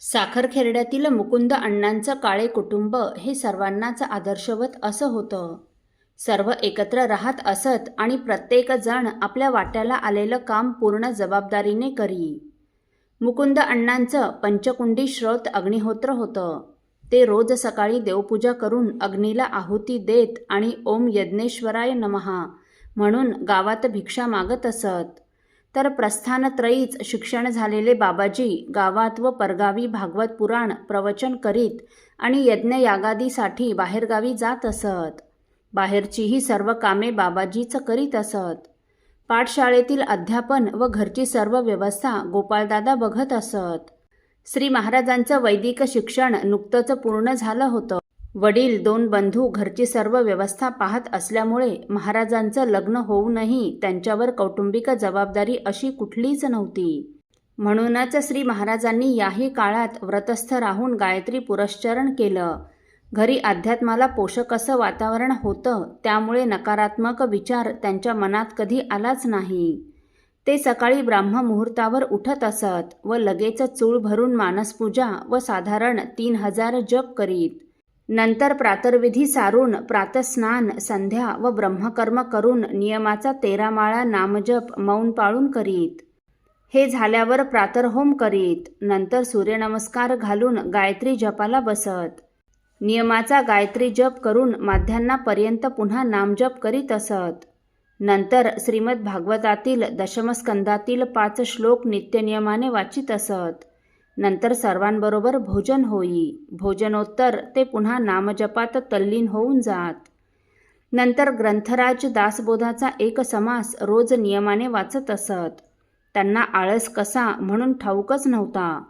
साखरखेरड्यातील मुकुंद अण्णांचं काळे कुटुंब हे सर्वांनाच आदर्शवत असं होतं. सर्व एकत्र राहत असत आणि प्रत्येकजण आपल्या वाट्याला आलेलं काम पूर्ण जबाबदारीने करी. मुकुंद अण्णांचं पंचकुंडी श्रोत अग्निहोत्र होतं. ते रोज सकाळी देवपूजा करून अग्नीला आहुती देत आणि ओम यज्ञेश्वराय नमहा म्हणून गावात भिक्षा मागत असत. तर प्रस्थानत्रयीच शिक्षण झालेले बाबाजी गावात व परगावी भागवत पुराण प्रवचन करीत आणि यज्ञयागादीसाठी बाहेरगावी जात असत. बाहेरचीही सर्व कामे बाबाजीच करीत असत. पाठशाळेतील अध्यापन व घरची सर्व व्यवस्था गोपाळदादा बघत असत. श्री महाराजांचं वैदिक शिक्षण नुकतंच पूर्ण झालं होतं. वडील दोन बंधू घरची सर्व व्यवस्था पाहत असल्यामुळे महाराजांचं लग्न होऊनही त्यांच्यावर कौटुंबिक जबाबदारी अशी कुठलीच नव्हती. म्हणूनच श्री महाराजांनी याही काळात व्रतस्थ राहून गायत्री पुरश्चरण केलं. घरी अध्यात्माला पोषक असं वातावरण होतं त्यामुळे नकारात्मक विचार त्यांच्या मनात कधी आलाच नाही. ते सकाळी ब्राह्ममुहूर्तावर उठत असत व लगेच चूळ भरून मानसपूजा व साधारण तीन हजार जप करीत. नंतर प्रातर्विधी सारून प्रातस्नान संध्या व ब्रह्मकर्म करून नियमाचा तेरा माळा नामजप मौन पाळून करीत. हे झाल्यावर प्रातर्होम करीत. नंतर सूर्यनमस्कार घालून गायत्री जपाला बसत. नियमाचा गायत्री जप करून माध्यान्नापर्यंत पुन्हा नामजप करीत असत. नंतर श्रीमद भागवतातील दशमस्कंदातील पाच श्लोक नित्यनियमाने वाचित असत. नंतर सर्वांबरोबर भोजन होई. भोजनोत्तर ते पुन्हा नामजपात तल्लीन होऊन जात. नंतर ग्रंथराज दासबोधाचा एक समास रोज नियमाने वाचत असत. त्यांना आळस कसा म्हणून ठाऊकच नव्हता.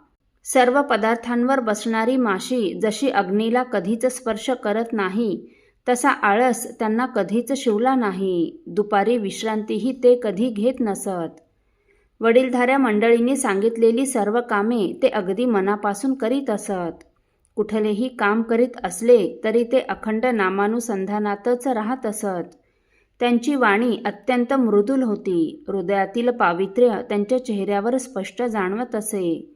सर्व पदार्थांवर बसणारी माशी जशी अग्नीला कधीच स्पर्श करत नाही तसा आळस त्यांना कधीच शिवला नाही. दुपारी विश्रांतीही ते कधी घेत नसत. वडीलधाऱ्या मंडळींनी सांगितलेली सर्व कामे ते अगदी मनापासून करीत असत. कुठलेही काम करीत असले तरी ते अखंड नामानुसंधानातच राहत असत. त्यांची वाणी अत्यंत मृदुल होती. हृदयातील पावित्र्य त्यांच्या चेहऱ्यावर स्पष्ट जाणवत असे.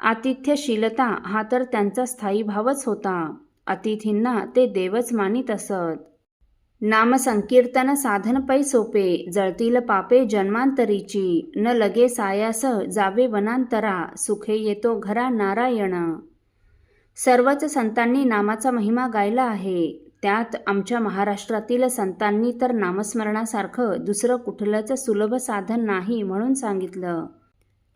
आतिथ्यशीलता हा तर त्यांचा स्थायी भावच होता. अतिथींना ते देवच मानित असत. नामसंकीर्तन साधन पै सोपे जळतील पापे जन्मांतरीची. न लगे सायास जावे वनांतरा सुखे येतो घरा नारायण. सर्वच संतांनी नामाचा महिमा गायला आहे. त्यात आमच्या महाराष्ट्रातील संतांनी तर नामस्मरणासारखं दुसरं कुठलंच सुलभ साधन नाही म्हणून सांगितलं.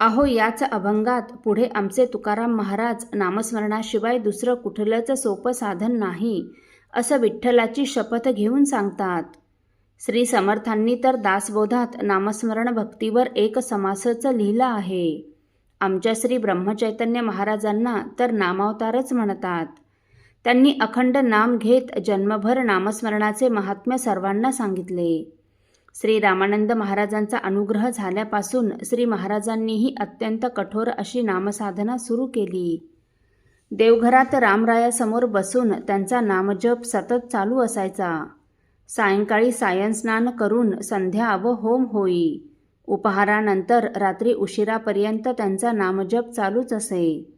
अहो याच अभंगात पुढे आमचे तुकाराम महाराज नामस्मरणाशिवाय दुसरं कुठलंच सोपं साधन नाही. असं विठ्ठलाची शपथ घेऊन सांगतात. श्री समर्थांनी तर दासबोधात नामस्मरण भक्तीवर एक समासचं लिहिलं आहे. आमच्या श्री ब्रह्मचैतन्य महाराजांना तर नामावतारच म्हणतात. त्यांनी अखंड नाम घेत जन्मभर नामस्मरणाचे महात्म्य सर्वांना सांगितले. श्री रामानंद महाराजांचा अनुग्रह झाल्यापासून श्री महाराजांनीही अत्यंत कठोर अशी नामसाधना सुरू केली. देवघरात रामरायासमोर बसून त्यांचा नामजप सतत चालू असायचा. सायंकाळी सायंस्नान करून संध्या व होम होई. उपहारानंतर रात्री उशिरापर्यंत त्यांचा नामजप चालूच असे.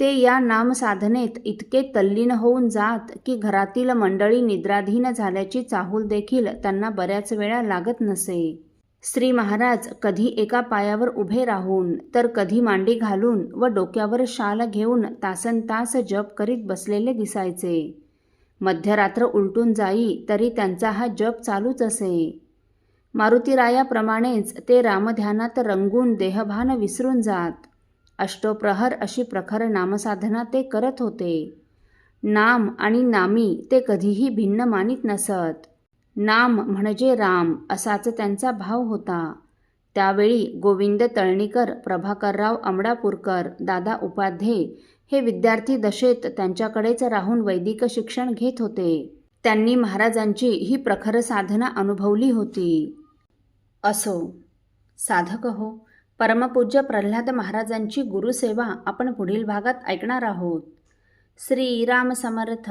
ते या नामसाधनेत इतके तल्लीन होऊन जात की घरातील मंडळी निद्राधीन झाल्याची चाहूल देखील त्यांना बऱ्याच वेळा लागत नसे. श्री महाराज कधी एका पायावर उभे राहून तर कधी मांडी घालून व डोक्यावर शाल घेऊन तासन तास जप करीत बसलेले दिसायचे. मध्यरात्र उलटून जाई तरी त्यांचा हा जप चालूच असे. मारुतीरायाप्रमाणेच ते रामध्यानात रंगून देहभान विसरून जात. अष्टोप्रहर अशी प्रखर नामसाधना ते करत होते. नाम आणि नामी ते कधीही भिन्न मानित नसत. नाम म्हणजे राम असाच त्यांचा भाव होता. त्यावेळी गोविंद तळणीकर प्रभाकरराव अमडापूरकर दादा उपाध्ये हे विद्यार्थी दशेत त्यांच्याकडेच राहून वैदिक शिक्षण घेत होते. त्यांनी महाराजांची ही प्रखर साधना अनुभवली होती. असो साधक हो परमपूज्य प्रल्हाद महाराजांची गुरुसेवा आपण पुढील भागात ऐकणार आहोत. श्रीराम समर्थ.